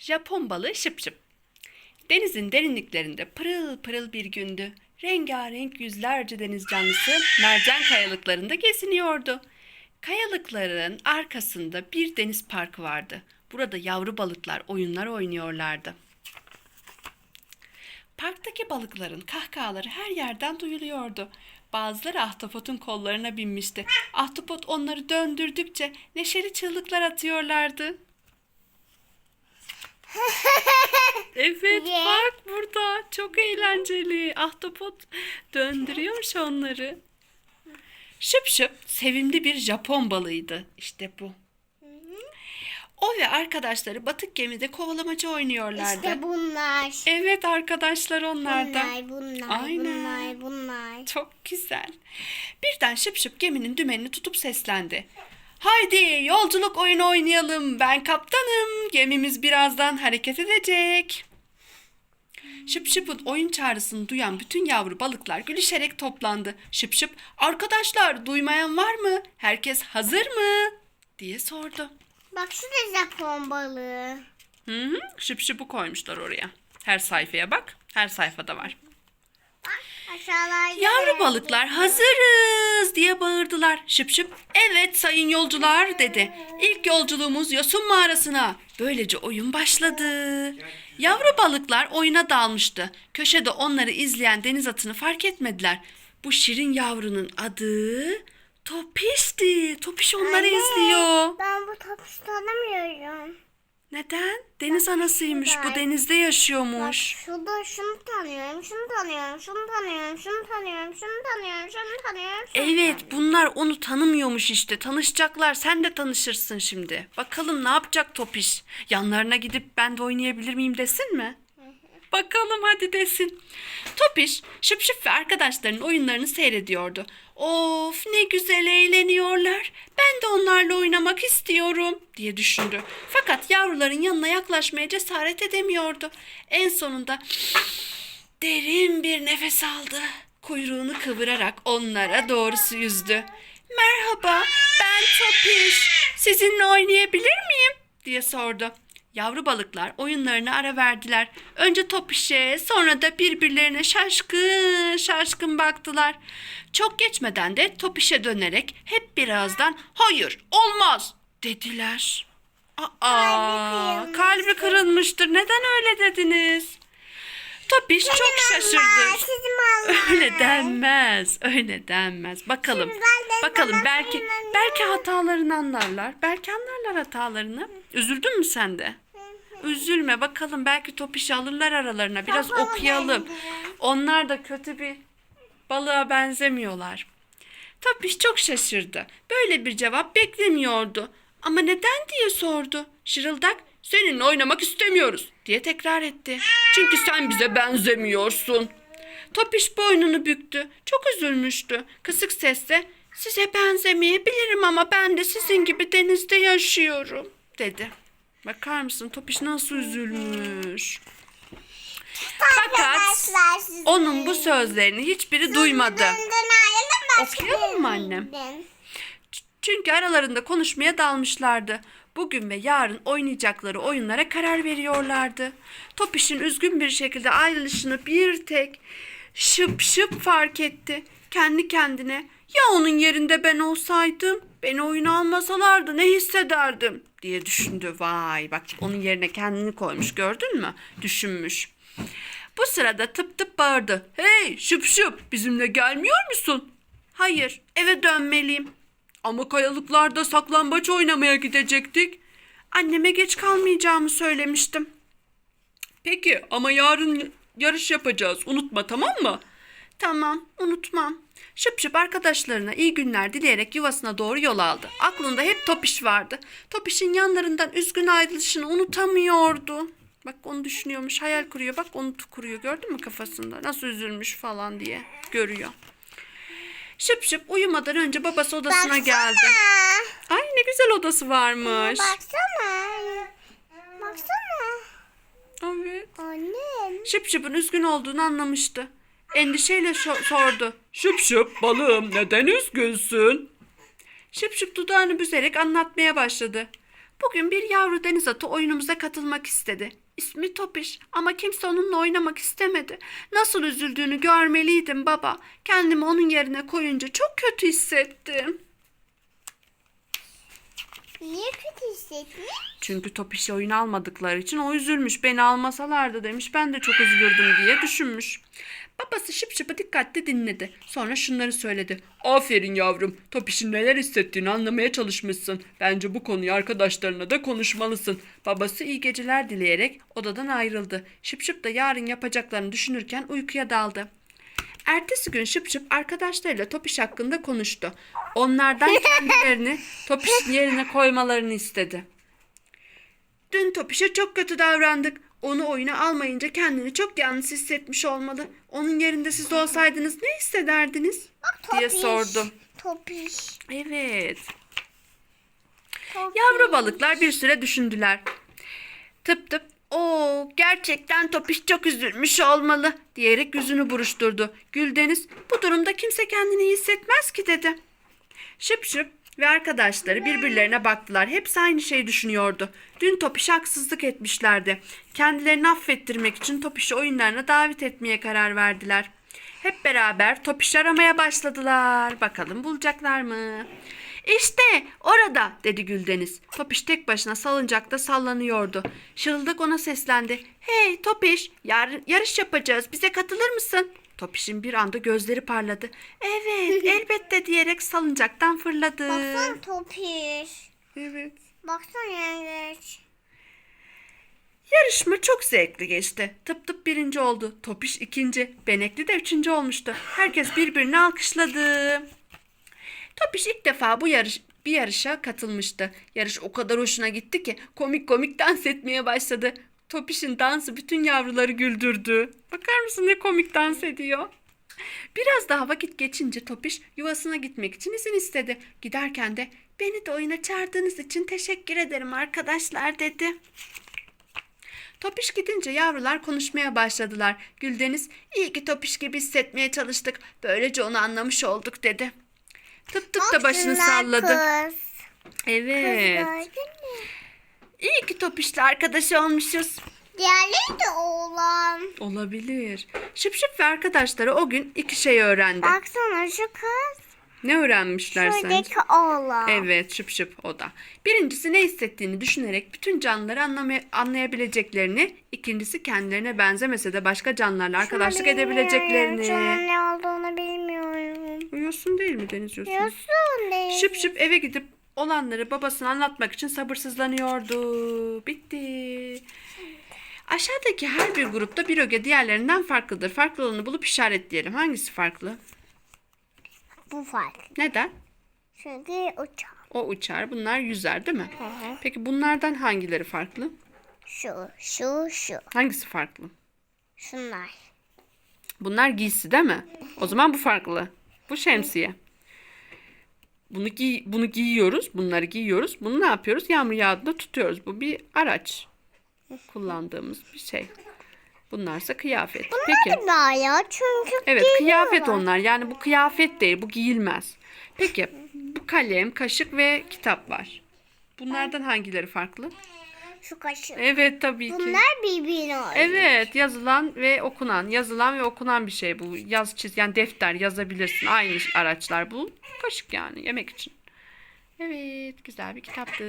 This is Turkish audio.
Japon balığı şıp şıp. Denizin derinliklerinde pırıl pırıl bir gündü. Rengarenk yüzlerce deniz canlısı mercan kayalıklarında geziniyordu. Kayalıkların arkasında bir deniz parkı vardı. Burada yavru balıklar oyunlar oynuyorlardı. Parktaki balıkların kahkahaları her yerden duyuluyordu. Bazıları ahtapotun kollarına binmişti. Ahtapot onları döndürdükçe neşeli çığlıklar atıyorlardı. Evet Ye. bak burada çok eğlenceli. Ahtapot döndürüyormuş onları. Şıp şıp sevimli bir Japon balığıydı. İşte bu. O ve arkadaşları batık gemide kovalamacı oynuyorlardı. İşte bunlar. Evet arkadaşlar onlardan. Bunlar, bunlar, Aynen. bunlar, bunlar. Çok güzel. Birden şıp şıp geminin dümenini tutup seslendi. Haydi yolculuk oyunu oynayalım. Ben kaptanım. Gemimiz birazdan hareket edecek. Şıp şıpın oyun çağrısını duyan bütün yavru balıklar gülüşerek toplandı. Şıp şıp arkadaşlar duymayan var mı? Herkes hazır mı? diye sordu. Bak şurada Japon balığı. Hı hı, şıp şıpı koymuşlar oraya. Her sayfaya bak. Her sayfada var. Aşağılarda. Yavru balıklar hazırız diye bağırdılar. Şıp şıp evet sayın yolcular dedi. İlk yolculuğumuz Yosun mağarasına. Böylece oyun başladı. Yavru balıklar oyuna dalmıştı. Köşede onları izleyen deniz atını fark etmediler. Bu şirin yavrunun adı Topiş'ti. Topiş onları Anne. izliyor. Ben bu topu tanımıyorum. Neden? Deniz anasıymış. Bu denizde Bak yaşıyormuş. şurada şunu tanıyorum, şunu tanıyorum, şunu tanıyorum, şunu tanıyorum, şunu tanıyorum, şunu tanıyorum. şunu Evet tanıyorum. bunlar onu tanımıyormuş işte. Tanışacaklar. Sen de tanışırsın şimdi. Bakalım ne yapacak Topiş? Yanlarına gidip ben de oynayabilir miyim desin mi? Bakalım hadi desin. Topiş şıp şıp ve arkadaşlarının oyunlarını seyrediyordu. Of ne güzel eğleniyorlar. Ben de onlarla oynamak istiyorum diye düşündü. Fakat yavruların yanına yaklaşmaya cesaret edemiyordu. En sonunda Derin bir nefes aldı. Kuyruğunu kıvırarak onlara doğrusu yüzdü. Merhaba, ben Topiş. Sizinle oynayabilir miyim? diye sordu. Yavru balıklar oyunlarına ara verdiler. Önce Topiş'e, sonra da birbirlerine şaşkın şaşkın baktılar. Çok geçmeden de Topiş'e dönerek hep birazdan hayır, olmaz dediler. Aa, kırılmış. kalbi kırılmıştır. Neden öyle dediniz? Topiş çok şaşırdı. Öyle denmez. Öyle denmez. Bakalım. Bakalım belki belki hatalarını anlarlar. Belki anlarlar hatalarını. Üzüldün mü sen de? Üzülme bakalım belki Topiş'i alırlar aralarına. Biraz Kafama okuyalım. değdi. Onlar da kötü bir balığa benzemiyorlar. Topiş çok şaşırdı. Böyle bir cevap beklemiyordu. Ama neden diye sordu. Şırıldak seninle oynamak istemiyoruz diye tekrar etti. Çünkü sen bize benzemiyorsun. Topiş boynunu büktü. Çok üzülmüştü. Kısık sesle size benzemeyebilirim ama ben de sizin gibi denizde yaşıyorum dedi. Bakar mısın Topiş nasıl üzülmüş. Fakat onun bu sözlerini hiçbiri duymadı. Okuyalım mı annem? Çünkü aralarında konuşmaya dalmışlardı. Bugün ve yarın oynayacakları oyunlara karar veriyorlardı. Topiş'in üzgün bir şekilde ayrılışını bir tek şıp şıp fark etti. Kendi kendine ya onun yerinde ben olsaydım beni oyuna almasalardı ne hissederdim diye düşündü. Vay bak onun yerine kendini koymuş gördün mü? Düşünmüş. Bu sırada tıp tıp bağırdı. Hey şıp şıp bizimle gelmiyor musun? Hayır eve dönmeliyim. Ama kayalıklarda saklambaç oynamaya gidecektik. Anneme geç kalmayacağımı söylemiştim. Peki ama yarın yarış yapacağız. Unutma tamam mı? Tamam unutmam. Şıp şıp arkadaşlarına iyi günler dileyerek yuvasına doğru yol aldı. Aklında hep Topiş vardı. Topiş'in yanlarından üzgün ayrılışını unutamıyordu. Bak onu düşünüyormuş, hayal kuruyor. Bak onu kuruyor. Gördün mü kafasında? Nasıl üzülmüş falan diye görüyor. Şıp şıp uyumadan önce babası odasına Baksana. geldi. Ay ne güzel odası varmış. Baksana. Baksana. Evet. Annem. Şıp şıpın üzgün olduğunu anlamıştı. Endişeyle sordu. Şıp şıp balığım neden üzgünsün? Şıp şıp dudağını büzerek anlatmaya başladı. Bugün bir yavru deniz atı oyunumuza katılmak istedi. İsmi Topiş ama kimse onunla oynamak istemedi. Nasıl üzüldüğünü görmeliydim baba. Kendimi onun yerine koyunca çok kötü hissettim. Niye kötü hissettin? Çünkü Topiş'i oyun almadıkları için o üzülmüş. Beni almasalardı demiş. Ben de çok üzülürdüm diye düşünmüş. Babası şıp şıpı dikkatli dinledi. Sonra şunları söyledi. Aferin yavrum. Topiş'in neler hissettiğini anlamaya çalışmışsın. Bence bu konuyu arkadaşlarına da konuşmalısın. Babası iyi geceler dileyerek odadan ayrıldı. Şıp şıp da yarın yapacaklarını düşünürken uykuya daldı. Ertesi gün Şıp Şıp arkadaşlarıyla Topiş hakkında konuştu. Onlardan kendilerini Topiş'in yerine koymalarını istedi. Dün Topiş'e çok kötü davrandık. Onu oyuna almayınca kendini çok yalnız hissetmiş olmalı. Onun yerinde siz olsaydınız ne hissederdiniz? diye Topiş. sordum. Topiş. Evet. Topiş. Yavru balıklar bir süre düşündüler. Tıp tıp. Oo, gerçekten Topiş çok üzülmüş olmalı diyerek yüzünü buruşturdu. Güldeniz bu durumda kimse kendini hissetmez ki dedi. Şıp şıp ve arkadaşları birbirlerine baktılar. Hepsi aynı şeyi düşünüyordu. Dün Topiş'e haksızlık etmişlerdi. Kendilerini affettirmek için Topiş'i oyunlarına davet etmeye karar verdiler. Hep beraber Topiş'i aramaya başladılar. Bakalım bulacaklar mı? İşte orada dedi Güldeniz. Topiş tek başına salıncakta sallanıyordu. Şırıldak ona seslendi. Hey Topiş yar- yarış yapacağız bize katılır mısın? Topiş'in bir anda gözleri parladı. Evet elbette diyerek salıncaktan fırladı. Baksana Topiş. Evet. Baksana yengeç. Yarışma çok zevkli geçti. Tıp tıp birinci oldu. Topiş ikinci. Benekli de üçüncü olmuştu. Herkes birbirini alkışladı. Topiş ilk defa bu yarış bir yarışa katılmıştı. Yarış o kadar hoşuna gitti ki komik komik dans etmeye başladı. Topiş'in dansı bütün yavruları güldürdü. Bakar mısın ne komik dans ediyor? Biraz daha vakit geçince Topiş yuvasına gitmek için izin istedi. Giderken de beni de oyuna çağırdığınız için teşekkür ederim arkadaşlar dedi. Topiş gidince yavrular konuşmaya başladılar. Güldeniz iyi ki Topiş gibi hissetmeye çalıştık. Böylece onu anlamış olduk dedi. Tıp tıp da başını salladı. Kız. Evet. İyi ki Topiş'le arkadaş olmuşuz. Diğerleri de oğlan. Olabilir. Şıp şıp ve arkadaşları o gün iki şey öğrendi. Baksana şu kız. Ne öğrenmişler sence? Şuradaki oğlan. Evet şıp şıp o da. Birincisi ne hissettiğini düşünerek bütün canlıları anlamaya, anlayabileceklerini. ikincisi kendilerine benzemese de başka canlılarla arkadaşlık edebileceklerini. Şunun ne olduğunu Uyuyorsun değil mi Deniz Yosun? Yosun değil. Şıp şıp eve gidip olanları babasına anlatmak için sabırsızlanıyordu. Bitti. Aşağıdaki her bir grupta bir öge diğerlerinden farklıdır. Farklı olanı bulup işaretleyelim. Hangisi farklı? Bu fark. Neden? Çünkü uçak. O uçar, bunlar yüzer değil mi? hı. Peki bunlardan hangileri farklı? Şu, şu, şu. Hangisi farklı? Şunlar. Bunlar giysi değil mi? O zaman bu farklı. Bu şemsiye. Bunu giy bunu giyiyoruz. Bunları giyiyoruz. Bunu ne yapıyoruz? Yağmur yağdığında tutuyoruz. Bu bir araç. Kullandığımız bir şey. Bunlarsa kıyafet. Peki. Bunlar ya çünkü Evet kıyafet onlar. Yani bu kıyafet değil. Bu giyilmez. Peki bu kalem, kaşık ve kitap var. Bunlardan hangileri farklı? Şu kaşık. Evet tabii ki. Bunlar birbirine ait. Evet yazılan ve okunan. Yazılan ve okunan bir şey bu. Yaz çiz yani defter yazabilirsin. Aynı araçlar bu. Kaşık yani yemek için. Evet güzel bir kitaptı.